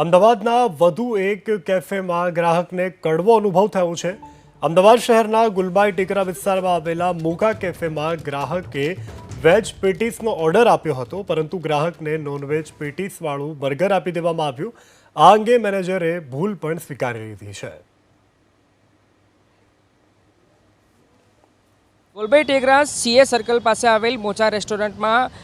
અમદાવાદના વધુ એક કેફેમાં ગ્રાહકને કડવો અનુભવ થયો છે. અમદાવાદ શહેરના ગુલબાઈ ટીકરા વિસ્તારમાં આવેલા મોકા કેફેમાં ગ્રાહકે વેજ પેટીસનો ઓર્ડર આપ્યો હતો, પરંતુ ગ્રાહકને નોનવેજ પેટીસવાળું બર્ગર આપી દેવામાં આવ્યું. આ અંગે મેનેજરે ભૂલ પણ સ્વીકારી લીધી છે. ગોલભાઈ ટેકરા સીએ સર્કલ પાસે આવેલ મોચા રેસ્ટોરન્ટમાં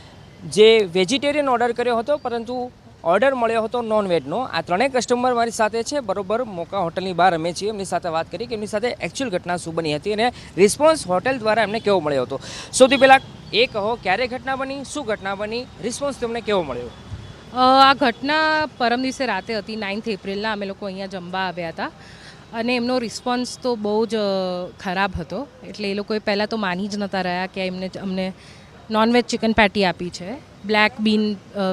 જે વેજીટેરિયન ઓર્ડર કર્યો હતો, પરંતુ ઓર્ડર મળ્યો હતો નોનવેજનો આ ત્રણેય કસ્ટમર મારી સાથે છે. બરોબર, મોકા હોટલની બહાર અમે છીએ. એમની સાથે વાત કરી કે એમની સાથે એકચ્યુઅલ ઘટના શું બની હતી અને રિસ્પોન્સ હોટેલ દ્વારા એમને કેવો મળ્યો હતો. સૌથી પહેલાં એ કહો, ક્યારે ઘટના બની, શું ઘટના બની? રિસ્પોન્સ તમને કેવો મળ્યો? આ ઘટના પરમ દિવસે રાતે હતી નાઇન્થ એપ્રિલના. અમે લોકો અહીંયા જમવા આવ્યા હતા. અને એમનો રિસ્પોન્સ તો બહુ જ ખરાબ હતો. એટલે એ લોકોએ પહેલાં તો માની જ નહોતા રહ્યા કે એમને, અમને નોનવેજ ચિકન પેટી આપી છે. બ્લેક બીન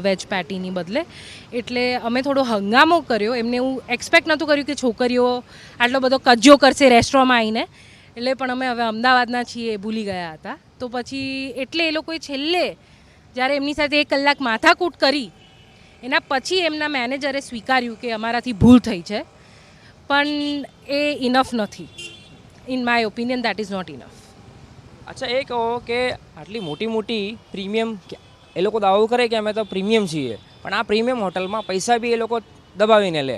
વેજ પેટીની બદલે. એટલે અમે થોડો હંગામો કર્યો. એમને એવું એક્સપેક્ટ નહોતું કર્યું કે છોકરીઓ આટલો બધો કજ્જો કરશે રેસ્ટોરન્ટમાં આવીને. એટલે પણ અમે હવે અમદાવાદના છીએ ભૂલી ગયા હતા. તો પછી એટલે એ લોકોએ છેલ્લે જ્યારે એમની સાથે એક કલાક માથાકૂટ કરી, એના પછી એમના મેનેજરે સ્વીકાર્યું કે અમારાથી ભૂલ થઈ છે. પણ એ ઇનફ નથી. In my opinion that is not enough અચ્છા, એ કહો કે આટલી મોટી મોટી પ્રીમિયમ એ લોકો દાવો કરે કે અમે તો પ્રીમિયમ છીએ. પણ આ પ્રીમિયમ હોટલમાં પૈસા બી એ લોકો દબાવીને લે.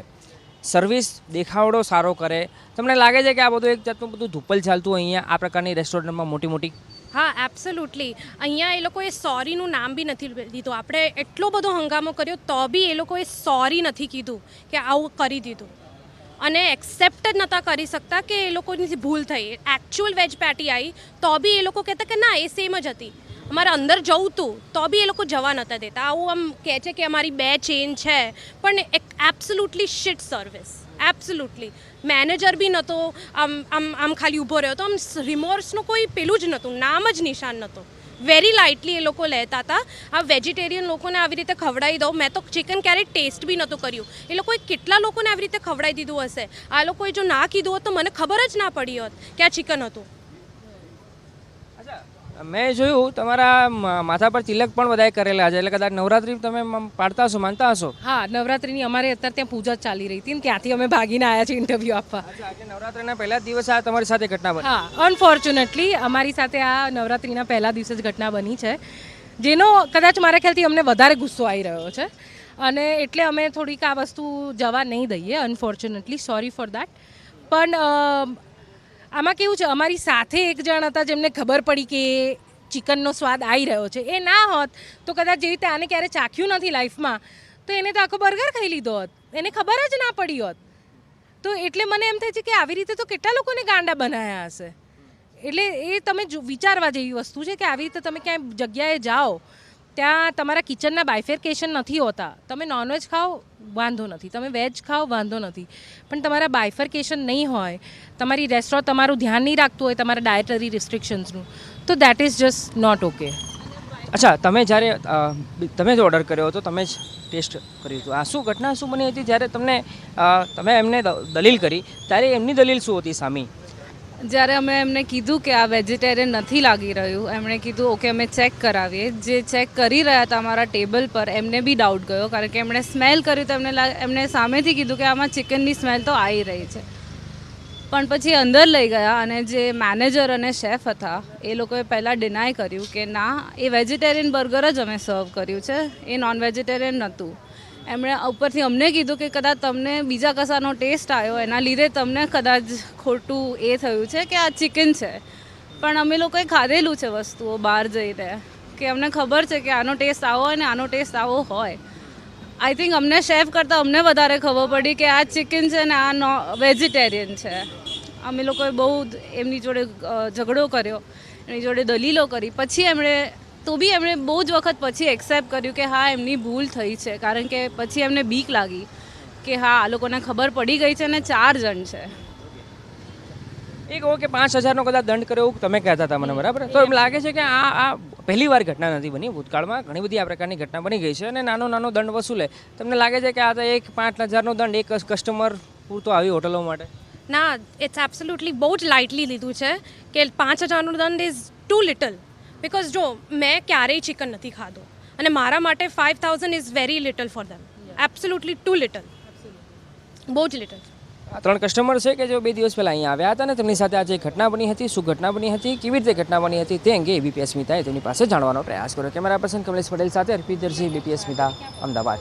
સર્વિસ દેખાવડો સારો કરે. તમને લાગે છે કે આ બધું એક જાતનું બધું ધૂપલ ચાલતું અહીંયા આ પ્રકારની રેસ્ટોરન્ટમાં મોટી મોટી હા એબ્સોલ્યુટલી અહીંયા એ લોકોએ સોરીનું નામ બી નથી દીધું આપણે એટલો બધો હંગામો કર્યો તો બી એ લોકોએ સોરી નથી કીધું કે આવું કરી દીધું. અને એક્સેપ્ટ જ નહોતા કરી શકતા કે એ લોકોની ભૂલ થઈ. એકચ્યુઅલ વેજ પેટી આવી તો બી એ લોકો કહેતા કે ના, એ સેમ જ હતી. અમારે અંદર જવું હતું તો બી એ લોકો જવા નહોતા દેતા. આવું આમ કહે છે કે અમારી બે ચેન છે, પણ એક absolutely shit service absolutely manager બી નહોતો આમ આમ આમ ખાલી ઊભો રહ્યો. હતો આમ રિમોર્સનું કોઈ પેલું જ નહોતું નામ જ નિશાન નહોતું વેરી લાઇટલી એ લોકો લેતા હતા. આ વેજીટેરિયન લોકોને આવી રીતે ખવડાવી દઉં. મેં તો ચિકન ક્યારેય ટેસ્ટ બી નહોતું કર્યું. એ લોકોએ કેટલા લોકોને આવી રીતે ખવડાવી દીધું હશે? આ લોકોએ જો ના કીધું હોત તો મને ખબર જ ના પડી હોત કે આ ચિકન હતું. મેં જોયું તમારા માથા પર તિલક પણ બધાએ કરેલા છે એટલે કદાચ નવરાત્રી તમે પાડતા હશો માનતા હશો? હા નવરાત્રીની અમારે અત્યારે ત્યાં પૂજા ચાલી રહી હતી ત્યાંથી અમે ભાગીને આવ્યા છીએ ઇન્ટરવ્યૂ આપવા. નવરાત્રીના પહેલા દિવસ આ તમારી સાથે ઘટના બની? હા અનફોર્ચ્યુનેટલી અમારી સાથે આ નવરાત્રિના પહેલા દિવસે જ ઘટના બની છે જેનો કદાચ મારા ખ્યાલથી અમને વધારે ગુસ્સો આવી રહ્યો છે અને એટલે અમે થોડીક આ વસ્તુ જવા નહીં દઈએ અનફોર્ચ્યુનેટલી સોરી ફોર દેટ પણ આમાં કેવું છે, અમારી સાથે એક જણ હતા જેમને ખબર પડી કે ચિકનનો સ્વાદ આવી રહ્યો છે. એ ના હોત તો કદાચ જેવી રીતે આને ક્યારે ચાખ્યું નથી લાઈફમાં, તો એને તો આખો બર્ગર ખાઈ લીધો હોત. એને ખબર જ ના પડી હોત. તો એટલે મને એમ થાય છે કે આવી રીતે તો કેટલા લોકોને ગાંડા બનાવ્યા હશે? એટલે એ તમે વિચારવા જેવી વસ્તુ છે કે આવી રીતે તમે ક્યાંય જગ્યાએ જાઓ ત્યાં તમારા કિચનના બાયફેરકેશન નથી હોતા. તમે નોનવેજ ખાઓ, વાંધો નથી. તમે વેજ ખાઓ, વાંધો નથી. પણ તમારા બાયફર્કેશન નહીં હોય, તમારી રેસ્ટોરન્ટ તમારું ધ્યાન નહીં રાખતું હોય, તમારા ડાયટરી રિસ્ટ્રિક્શન્સનું તો that is just not okay અચ્છા, તમે જ્યારે તમે જ ઓર્ડર કર્યો હતો, તમે જ ટેસ્ટ કર્યું હતું. આ શું ઘટના શું બની હતી? જ્યારે તમને તમે એમને દલીલ કરી, ત્યારે એમની દલીલ શું હતી સામી? જ્યારે અમે એમને કીધું કે આ વેજીટેરિયન નથી લાગી રહ્યું, એમણે કીધું ઓકે અમે ચેક કરાવીએ. જે ચેક કરી રહ્યા હતા અમારા ટેબલ પર, એમને બી ડાઉટ ગયો, કારણ કે એમણે સ્મેલ કર્યું તો એમને એમણે સામેથી કીધું કે આમાં ચિકનની સ્મેલ તો આવી રહી છે. પણ પછી અંદર લઈ ગયા અને જે મેનેજર અને શેફ હતા, એ લોકોએ પહેલાં ડિનાય કર્યું કે ના, એ વેજીટેરિયન બર્ગર જ અમે સર્વ કર્યું છે, એ નોન વેજીટેરિયન નહોતું. એમણે ઉપરથી અમને કીધું કે કદાચ તમને બીજા કસાનો ટેસ્ટ આવ્યો એના લીધે તમને કદાચ ખોટું એ થયું છે કે આ ચિકન છે. પણ અમે લોકોએ ખાધેલું છે વસ્તુઓ બહાર જઈને, કે અમને ખબર છે કે આનો ટેસ્ટ આવો હોય ને આનો ટેસ્ટ આવો હોય. આઈ થિંક અમને શેફ કરતાં અમને વધારે ખબર પડી કે આ ચિકન છે ને આ નો વેજીટેરિયન છે. અમે લોકોએ બહુ એમની જોડે ઝઘડો કર્યો એની જોડે દલીલો કરી. પછી એમણે તો બી એમણે બહુ જ વખત પછી એક્સેપ્ટ કર્યું કે હા એમની ભૂલ થઈ છે. કારણ કે પછી એમને બીક લાગી કે હા આ લોકોને ખબર પડી ગઈ છે અને ચાર જણ છે. એ કહો કે પાંચ હજારનો કદાચ દંડ કર્યો એવું તમે કહેતા હતા મને બરાબર? તો એમ લાગે છે કે આ આ પહેલી વાર ઘટના નથી બની. ભૂતકાળમાં ઘણી બધી આ પ્રકારની ઘટના બની ગઈ છે અને નાનો નાનો દંડ વસૂલે. તમને લાગે છે કે આ તો એક પાંચ હજારનો દંડ એક કસ્ટમર પૂરતો આવી હોટલો માટે? ના ઇટ્સ એબ્સોલ્યુટલી બહુ જ લાઇટલી લીધું છે કે પાંચ હજારનો દંડ ઇઝ ટુ લિટલ બિકોઝ જો, મેં ક્યારેય ચિકન નથી ખાધું. અને મારા માટે five thousand is very little for them absolutely too little બહુ જ લિટલ ત્રણ કસ્ટમર છે કે જો બે દિવસ પહેલાં અહીંયા આવ્યા હતા અને તેમની સાથે આજે ઘટના બની હતી, શું ઘટના બની હતી, કેવી રીતે ઘટના બની હતી તે અંગે એબીપી અસ્મિતાએ તેમની પાસે જાણવાનો પ્રયાસ કર્યો. કેમેરા પર્સન કમલેશ પટેલ સાથે અર્પિત દરજી બીપી અસ્મિતા અમદાવાદ.